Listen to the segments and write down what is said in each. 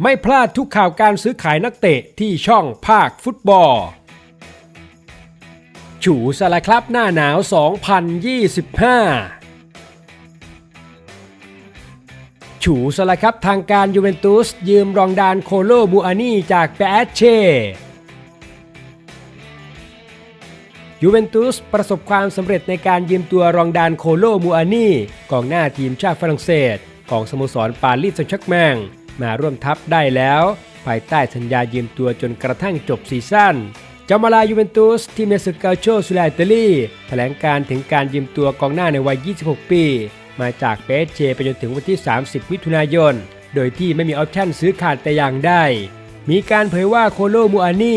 ไม่พลาดทุกข่าวการซื้อขายนักเตะที่ช่องภาคฟุตบอล ฉูสละครับหน้าหนาว 2025 ฉูสละครับทางการยูเวนตุสยืมรองดานโคโลบูอานีจากเปแอชเช่ยูเวนตุสประสบความสำเร็จในการยืมตัวรองดานโคโลมูอานีกองหน้าทีมชาติฝรั่งเศส ของสโมสรปารีสแซงต์แชร์กแมง มาร่วมทัพได้แล้ว ภายใต้สัญญายืมตัวจนกระทั่งจบซีซั่นจามาลายูเวนตุสทีมในศึกเกาโชสุลาอิตาลีแถลงการถึงการยืมตัวกองหน้าในวัย 26 ปี มาจากเปเชไปจนถึงวันที่ 30 มิถุนายน โดยที่ไม่มีออปชั่นซื้อขาดแต่อย่างใดมีการเผยว่าโคโลมูอานี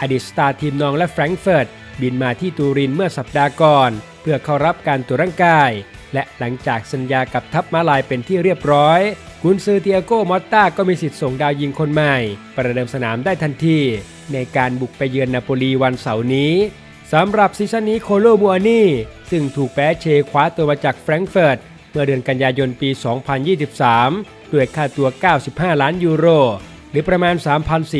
อดีตสตาร์ทีมนองและแฟรงก์เฟิร์ตบินมาที่ตูรินเมื่อสัปดาห์ก่อน เพื่อเข้ารับการตรวจร่างกาย และหลังจากสัญญากับทัพมาลายเป็นที่เรียบร้อยกุนซือเตียโกมอตตาก็มีสิทธิ์ส่งดาวยิงคนใหม่ ประเดิมสนามได้ทันทีในการบุกไปเยือนนาโปลีวันเสาร์นี้สำหรับซีซั่นนี้โคโลมัวนี่ซึ่งถูกแปเชคว้าตัวมาจากแฟรงก์เฟิร์ตเมื่อเดือนกันยายนปี 2023 ด้วยค่าตัว 95 ล้านยูโร หรือประมาณ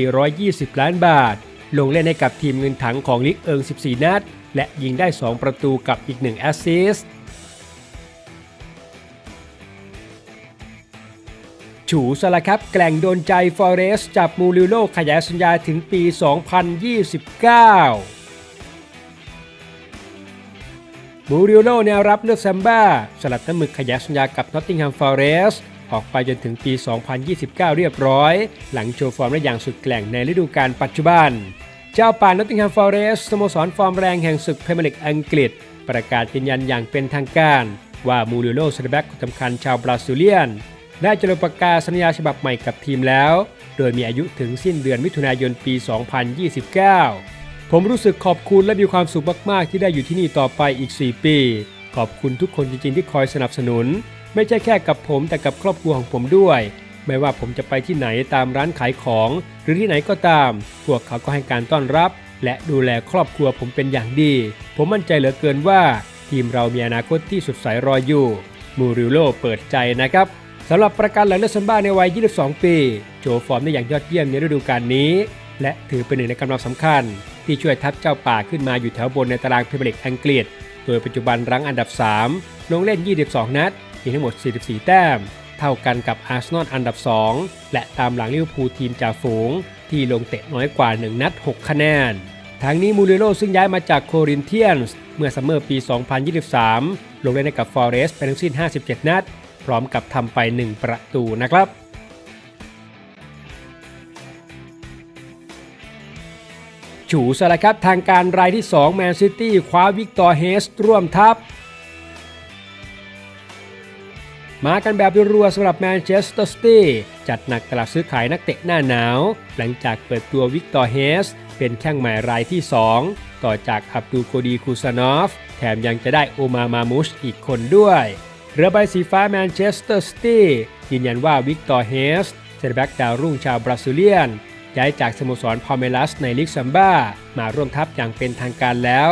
3,420 ล้านบาท ลงเล่นให้กับทีมเงินถังของลิกเอิง 14 นัด และยิงได้ 2 ประตูกับอีก 1 แอสซิสต์ ฉูสละครับ แกล่งโดนใจฟอเรสจับมูริโลขยายสัญญาถึงปี 2029มูริโลแนวรับเลือกแซมบ้าสลับน้ำมึกขยายสัญญากับนอตติงแฮมฟอร์เรสออกไปจนถึงปี 2029 เรียบร้อย หลังโชว์ฟอร์มได้อย่างสุดแกล่งในฤดูกาลปัจจุบัน เจ้าป่านอตติงแฮมฟอร์เรสสโมสรฟอร์มแรงแห่งศึกพรีเมียร์ลีกอังกฤษ ประกาศยืนยันอย่างเป็นทางการ ว่ามูริโลเตอร์แบ็กคนสำคัญชาวบราซิเลียน ได้จดลงประกาศสัญญาฉบับใหม่กับทีมแล้ว โดยมีอายุถึงสิ้นเดือนมิถุนายนปี 2029 ผมรู้สึกขอบคุณและมีความสุขมาก ๆ ที่ได้อยู่ที่นี่ต่อไปอีก 4 ปี ขอบคุณทุกคนจริง ๆ ที่คอยสนับสนุน ไม่ใช่แค่กับผมแต่กับครอบครัวของผมด้วย ไม่ว่าผมจะไปที่ไหนตามร้านขายของ หรือที่ไหนก็ตาม พวกเขาก็ให้การต้อนรับ และดูแลครอบครัวผมเป็นอย่างดี ผมมั่นใจเหลือเกินว่า ทีมเรามีอนาคตที่สดใสรออยู่ มูริโลเปิดใจนะครับ สำหรับประกันหลังเลือกซัมบ้าในวัย 22 ปี โชว์ฟอร์มได้อย่างยอดเยี่ยมในฤดูกาลนี้ และถือเป็นหนึ่งในกำลังสำคัญ ที่ช่วยทัพเจ้าป่าขึ้นมาอยู่แถวบนในตารางพรีเมียร์ลีกอังกฤษ โดยปัจจุบันรั้งอันดับ 3 ลงเล่น 22 นัด มีทั้งหมด 44 แต้ม เท่ากันกับอาร์เซนอลอันดับ 2 และตามหลังลิเวอร์พูลทีมจ่าฝูง ที่ลงเตะน้อยกว่า 1 นัด 6 คะแนน ทางนี้มูริโลซึ่งย้ายมาจากโครินเทียนส์เมื่อซัมเมอร์ปี 2023 ลงเล่นให้กับฟอเรสต์ไปทั้งสิ้น 57 นัด พร้อมกับทำไป 1 ประตูนะครับฉูสละครับทางการรายที่2แมนซิตี้คว้าวิกตอร์เฮสร่วมทัพ มากันแบบรัวๆสำหรับแมนเชสเตอร์ซิตี้จัดหนักตลาดซื้อขายนักเตะหน้าหนาว หลังจากเปิดตัววิกตอร์เฮสเป็นแข้งใหม่รายที่ 2 ต่อจากอับดูโกดีคูซานอฟ แถมยังจะได้โอมามามุชอีกคนด้วย เรือใบสีฟ้าแมนเชสเตอร์ซิตี้ยืนยันว่าวิกตอร์เฮสเซนแบ็กดาวรุ่งชาวบราซิเลียน ย้ายจากสโมสรพาเมลัสในลิกซัมบ้า มาร่วมทัพอย่างเป็นทางการแล้ว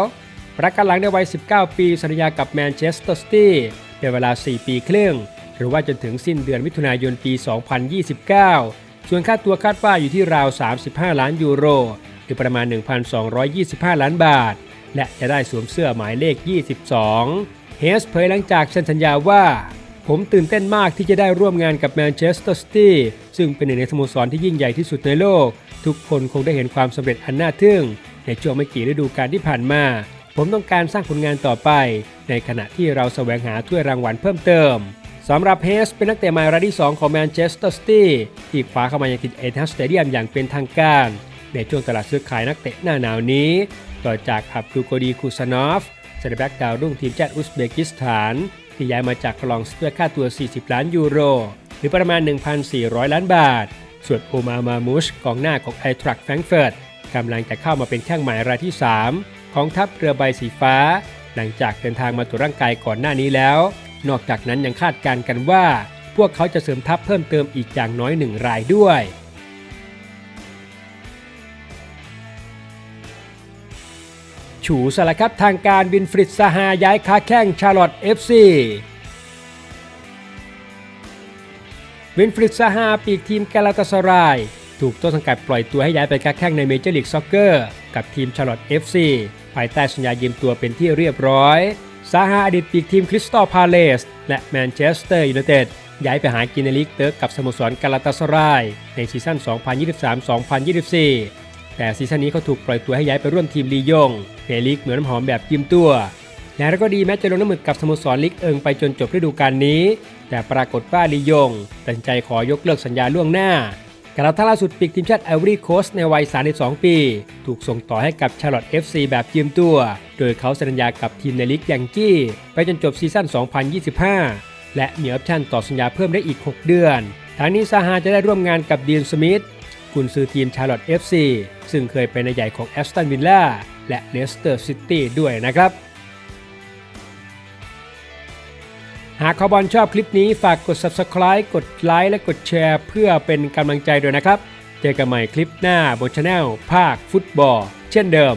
ประกันหลังในวัย 19 ปีสัญญากับแมนเชสเตอร์ซิตี้เป็นเวลา 4 ปีครึ่ง หรือว่าจนถึงสิ้นเดือนมิถุนายนปี 2029 ส่วนค่าตัวคาดว่าอยู่ที่ราว 35 ล้านยูโร หรือประมาณ 1,225 ล้านบาท และจะได้สวมเสื้อหมายเลข 22 เฮสเผยหลังจากเซ็นสัญญาว่า ผมตื่นเต้นมากที่จะได้ร่วมงานกับแมนเชสเตอร์ซิตี้ซึ่งเป็นหนึ่งในสโมสรที่ยิ่งใหญ่ที่สุดในโลก ทุกคนคงได้เห็นความสำเร็จอันน่าทึ่ง ในช่วงไม่กี่ฤดูกาลที่ผ่านมา ผมต้องการสร้างผลงานต่อไป ในขณะที่เราแสวงหาถ้วยรางวัลเพิ่มเติมสำหรับเฮสเป็นนักเตะใหม่รายที่ 2 ของแมนเชสเตอร์ซิตี้ที่คว้าเข้ามายังติดเอทัสสเตเดียมอย่างเป็นทางการ ในช่วงตลาดซื้อขายนักเตะหน้าหนาวนี้ ต่อจากอับดูโกดีคูซานอฟ เซนด์แบ็กดาวรุ่งทีมชาติอุซเบกิสถาน ที่ย้ายมาจากคลองส์ด้วยค่าตัว 40 ล้านยูโร หรือประมาณ 1,400 ล้านบาท ส่วนโอมามามุชกองหน้าของไอทรัคแฟรงเฟิร์ตกำลังจะเข้ามาเป็นแข้งใหม่รายที่ 3 ของทัพเรือใบสีฟ้า หลังจากเดินทางมาตรวจร่างกายก่อนหน้านี้แล้ว นอกจากนั้นยังคาดการณ์กันว่า พวกเขาจะเสริมทัพเพิ่มเติมอีกอย่างน้อยหนึ่งรายด้วย ฉูสละครับทางการวินฟริดซาฮาย้ายค้าแข้งชาร์ลอตเอฟซีวินฟริดซาฮาปีกทีมกาลาตาสราย ถูกต้นสังกัดปล่อยตัวให้ย้ายไปค้าแข่งในเมเจอร์ลีกซ็อกเกอร์กับทีมชาร์ลอต FC ภายใต้สัญญายืมตัวเป็นที่เรียบร้อยซาฮาอดีตปีกทีมคริสตัลพาเลสและแมนเชสเตอร์ยูไนเต็ดย้ายไปหากินในลีกเติร์กกับสโมสรกาลาตาสราย ในซีซั่น 2023-2024 แต่ซีซั่นนี้เขาถูกปล่อยตัวให้ย้ายไปร่วมทีมลียงเพลลีกเหมือนน้ำหอมแบบยืมตัวอย่างไรก็ดีแม้จะลงน้ำหมึกกับสโมสรลีกเอิงไปจนจบฤดูกาลนี้ แต่ปรากฏว่าลียงตัดใจขอยกเลิกสัญญาล่วงหน้ากระทั่งล่าสุดปีกทีมชาติไอวอรี่โคสในวัย 32 ปี ถูกส่งต่อให้กับชาร์ลอต FC แบบยืมตัว โดยเขาสัญญากับทีมในลีกยังกี้ ไปจนจบซีซั่น 2025 และมีออปชั่นต่อสัญญาเพิ่มได้อีก 6 เดือนทั้งนี้ซาฮาจะได้ร่วมงานกับดีนสมิธ กุนซือทีมชาร์ลอต FC ซึ่งเคยเป็นนายใหญ่ของแอสตันวิลล่าและเลสเตอร์ซิตี้ด้วยนะครับ หากขอบอลชอบคลิปนี้ฝากกด subscribe กดไลค์และกดแชร์เพื่อเป็นกำลังใจด้วยนะครับ เจอกันใหม่คลิปหน้าบนช anel ภาคฟุตบอล เช่นเดิม